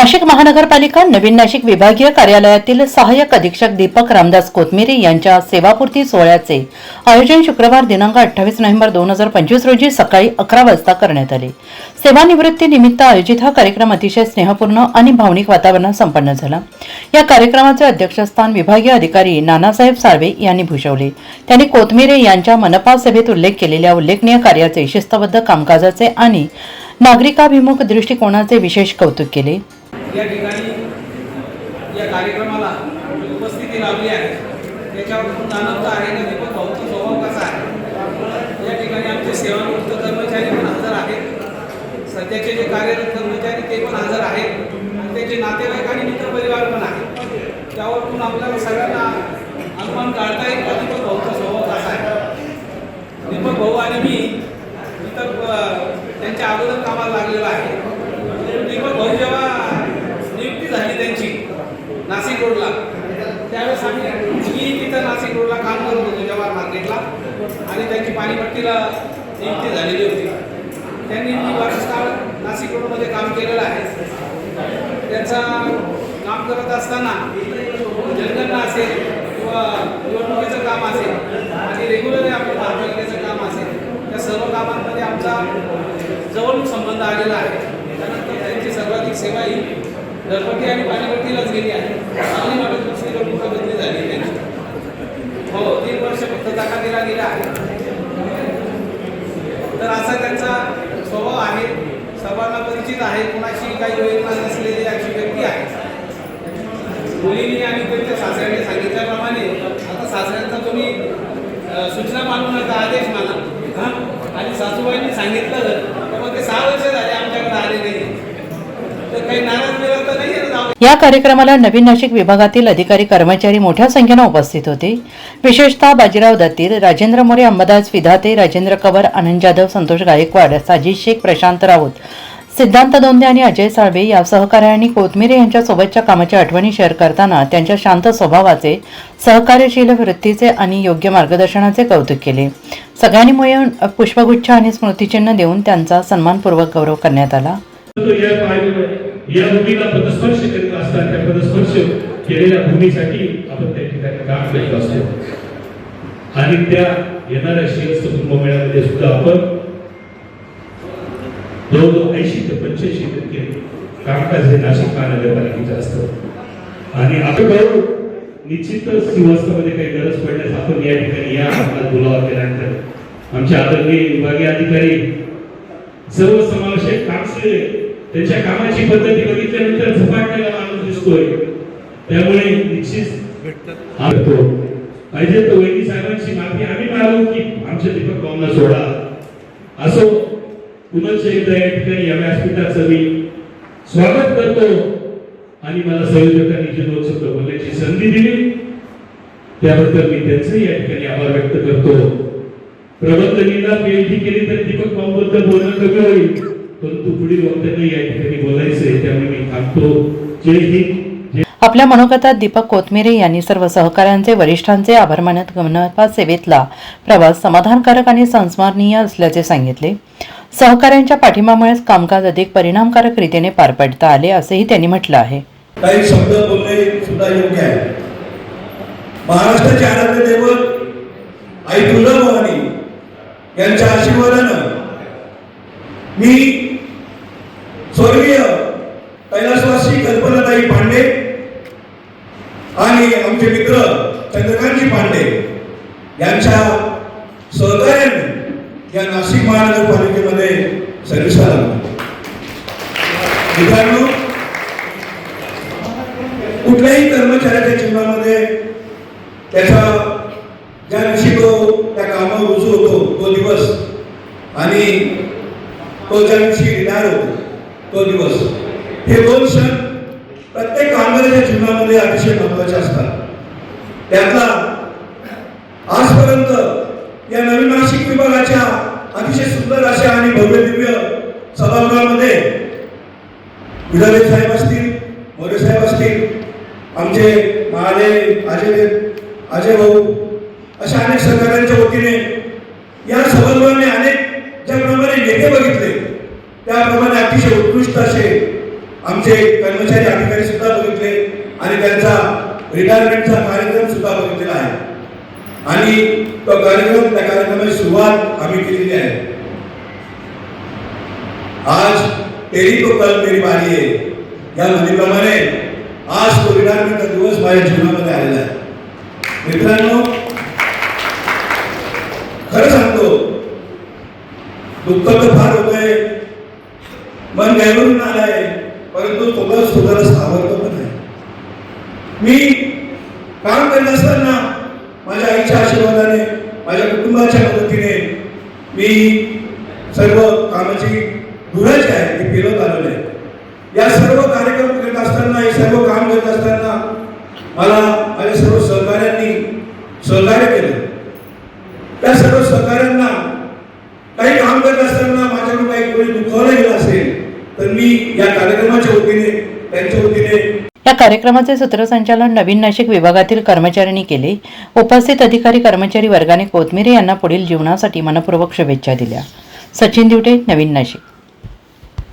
नाशिक महानगरपालिका नवीन नाशिक विभागीय कार्यालयातील सहाय्यक अधीक्षक दीपक रामदास कोथमिरे यांच्या सेवापूर्ती सोहळ्याचे आयोजन शुक्रवार दिनांक अठ्ठावीस नोव्हेंबर दोन हजार पंचवीस रोजी सकाळी अकरा वाजता करण्यात आले. सेवानिवृत्तीनिमित्त आयोजित हा कार्यक्रम अतिशय स्नेहपूर्ण आणि भावनिक वातावरणात संपन्न झाला. या कार्यक्रमाचे अध्यक्षस्थान विभागीय अधिकारी नानासाहेब साळवे यांनी भूषवले. त्यांनी कोथमिरे यांच्या मनपा सभेत उल्लेख केलेल्या उल्लेखनीय कार्याचे शिस्तबद्ध कामकाजाचे आणि नागरिकाभिमुख दृष्टिकोनाचे विशेष कौतुक केले. या ठिकाणी या कार्यक्रमाला उपस्थिती लाभली आहे. त्याच्यावर खूप आनंद आहे का दीपक भाऊचा स्वभाव कसा आहे? या ठिकाणी आमचे सेवानिवृत्त कर्मचारी पण हजर आहेत. सध्याचे जे कार्यरत कर्मचारी ते पण हजर आहेत. आणि त्याचे नातेवाईक आणि मित्र परिवार पण आहेत. त्यावरून आपल्याला सगळ्यांना अनुमान काढता येईल का दीपक भाऊचा स्वभाव कसा आहे? दीपक भाऊ आणि मी इतर त्यांच्या अगोदर कामाला लागलेला आहे दीपक भाऊ जेव्हा नियुक्ती झाली त्यांची नाशिक रोडला त्यावेळेस आम्ही मी तिथं नाशिक रोडला काम करत होतो जवाहर मार्केटला. आणि त्यांची पाणीपट्टीला नियुक्ती झालेली होती. त्यांनी मी बराच काळ नाशिक रोडमध्ये काम केलेलं आहे. त्यांचा काम करत असताना जनगणना असेल किंवा निवडणुकीचं काम असेल आणि रेग्युलरली आपलं महापालिकेचं काम असेल त्या सर्व कामांमध्ये आमचा जवळून संबंध आलेला आहे. त्यानंतर त्यांची सर्वाधिक सेवा ही घरपट्टी आणि पाणीपट्टीलाच गेली आहे. चांगली बाबत दुसरी लोक झाली त्यांची हो तीन वर्ष फक्त तकातीला गेला आहे. तर असा त्यांचा स्वभाव आहे. सर्वांना परिचित आहे. कुणाशी काही योजना नसलेली अशी व्यक्ती आहे. मुलींनी आणि त्यांच्या सासऱ्याने सांगितल्याप्रमाणे आता सासऱ्यांचा तुम्ही सूचना मानू नका आदेश माना हां? आणि सासूबाईंनी सांगितलं तर मग ते सहा वर्ष झाले आमच्याकडे आले नाही तर काही नाराज बिराज तर नाही आहे ना जाऊ या कार्यक्रमाला नवीन नाशिक विभागातील अधिकारी कर्मचारी मोठ्या संख्येनं उपस्थित होते. विशेषतः बाजीराव दत्तीर राजेंद्र मोरे अंबादास विधाते राजेंद्र कवर आनंद जाधव संतोष गायकवाड साजिद शेख प्रशांत राऊत सिद्धांत दोंदे आणि अजय साळवे या सहकाऱ्यांनी कोथमिरे यांच्या सोबतच्या कामाच्या आठवणी शेअर करताना त्यांच्या शांत स्वभावाचे सहकार्यशील वृत्तीचे आणि योग्य मार्गदर्शनाचे कौतुक केले. सगळ्यांनी मिळून पुष्पगुच्छ आणि स्मृतिचिन्ह देऊन त्यांचा सन्मानपूर्वक गौरव करण्यात आला. असतात त्या पदस्पर्श केलेल्या भूमीसाठी आपण त्या ठिकाणी काम करीत असतो. आणि त्या येणाऱ्या शिरस्त कुंभमेळ्यामध्ये सुद्धा आपण जवळजवळ ऐंशी ते पंच्याऐंशी टक्के कामकाज हे नाशिक महानगरपालिकेचं असतं. आणि आपण भाऊ निश्चितच सिंहस्थामध्ये काही गरज पडल्यास आपण या ठिकाणी या आपला बोलावा केल्यानंतर आमचे आदरणीय विभागीय अधिकारी सर्व समावेशक कामसे त्यांच्या कामाची पद्धती बघितल्यानंतर झपाटलेला दिसतोय. त्यामुळे निश्चित आमतो पाहिजे तर वैदी साहेबांची माफी आम्ही मागू की आमच्या दीपक भावना सोडा. असो पुनश्च एकदा या ठिकाणी या व्यासपीठाचं मी स्वागत करतो आणि मला संयोजकांनी जी दोन शब्द बोलण्याची संधी दिली. त्याबद्दल मी त्यांचंही या ठिकाणी आभार व्यक्त करतो. प्रबंधनीला पीएचडी केली तर दीपक भाऊबद्दल बोलणं कमी होईल. परंतु पुढील वक्त्यांना या ठिकाणी बोलायचंय त्यामुळे मी थांबतो. जय हिंद. जय आपल्या मनोगतात दीपक कोथमिरे यांनी सर्व सहकाऱ्यांचे वरिष्ठांचे आभार मानत गमनपा सेवेतला प्रवास समाधानकारक आणि संस्मरणीय असल्याचे सांगितले. सहकाऱ्यांच्या पाठिंबामुळेच कामकाज अधिक परिणामकारक रीतीने पार पडता आले असेही त्यांनी म्हटलं आहे. काही शब्द बोलणे सुद्धा योग्य आहे. महाराष्ट्राचे आराध्य दैवत आई तुळजाभवानी यांच्या आशीर्वादानं मी कैलासवासी कल्पनाताई पांडे आणि आमचे मित्र चंद्रकांतजी पांडे यांच्या सहकार्याने या नाशिक महानगरपालिकेमध्ये सर्व्हिसला मित्रांनो कुठल्याही कर्मचाऱ्याच्या जीवनामध्ये त्याचा ज्या दिवशी तो त्या कामावर रुजू होतो तो दिवस आणि तो ज्या दिवशी रिटायर होतो तो दिवस हे दोन क्षण प्रत्येक कामगाराच्या जीवनामध्ये अतिशय महत्त्वाचे असतात. त्यातला आजपर्यंत या नवीन नाशिक विभागाच्या अतिशय सुंदर अशा आणि भव्य दिव्य सभागृहामध्ये विधाते साहेब असतील मोरे साहेब असतील आमचे महाले अजय अजय भाऊ अशा अनेक सहकाऱ्यांच्या वतीने या सभागृहाने अनेक ज्याप्रमाणे नेते बघितले त्याप्रमाणे अतिशय उत्कृष्ट असे आमचे कर्मचारी अधिकारी सुद्धा बघितले आणि त्यांचा रिटायरमेंटचा कार्यक्रम सुद्धा बघितलेला आहे. आणि तो कार्यक्रम त्या कार्यक्रमाची सुरुवात आम्ही केलेली आहे. आज तेरी तो कल मेरी बारी आहे या म्हणीप्रमाणे आज तो रिटायरमेंटचा दिवस माझ्या जीवनामध्ये आलेला आहे. मित्रांनो खरं सांगतो दुःख तर फार होतंय. मन गैरून आलंय. परंतु स्वतः सावरतो पण आहे मी काम करत असताना माझ्या आईच्या आशीर्वादाने माझ्या कुटुंबाच्या मदतीने मी सर्व कामाची धुराची आहे ती फिरवत आलेलं आहे. या सर्व कार्यक्रम करत असताना हे सर्व काम करत असताना मला माझ्या सर्व सहकाऱ्यांनी सहकार्य केलं त्या सर्व सहकाऱ्यांना काही काम करत असताना माझ्याकडून काही कोणी दुखावलं गेलं असेल तर मी या कार्यक्रमाच्या वतीने त्यांच्या वतीने या कार्यक्रमाचे सूत्रसंचालन नवीन नाशिक विभागातील कर्मचाऱ्यांनी केले. उपस्थित अधिकारी कर्मचारी वर्गाने कोथमिरे यांना पुढील जीवनासाठी मनपूर्वक शुभेच्छा दिल्या. सचिन दिवटे नवीन नाशिक.